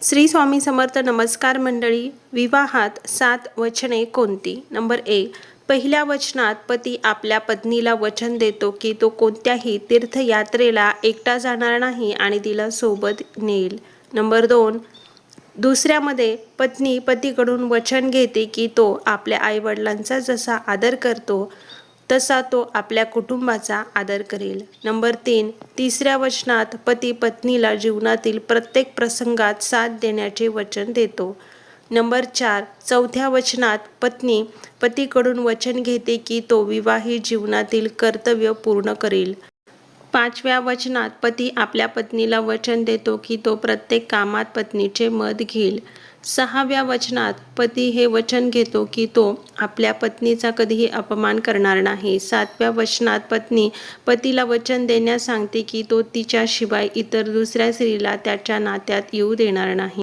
श्री स्वामी समर्थ नमस्कार मंडळी विवाहात सात वचने कोणती? नंबर एक पहिल्या वचनात पती आपल्या पत्नीला वचन देतो की तो कोणत्याही तीर्थयात्रेला एकटा जाणार नाही आणि तिला सोबत नेईल. नंबर दोन दुसऱ्यामध्ये पत्नी पतीकडून वचन घेते की तो आपल्या आईवडिलांचा जसा आदर करतो तसा तो आपल्या कुटुंबाचा आदर करेल. नंबर तीन तिसऱ्या वचनात पती पत्नीला जीवनातील प्रत्येक प्रसंगात साथ देण्याचे वचन देतो. नंबर चार चौथ्या वचनात पत्नी पतीकडून वचन घेते की तो विवाहित जीवनातील कर्तव्य पूर्ण करेल. पाचव्या वचनात पती आपल्या पत्नीला वचन देतो की तो प्रत्येक कामात पत्नीचे मत घेईल. सहाव्या वचनात पती हे वचन घेतो की तो आपल्या पत्नीचा कधीही अपमान करणार नाही. सातव्या वचनात पत्नी पतीला वचन देण्यास सांगते की तो तिच्याशिवाय इतर दुसऱ्या स्त्रीला त्याच्या नात्यात येऊ देणार नाही.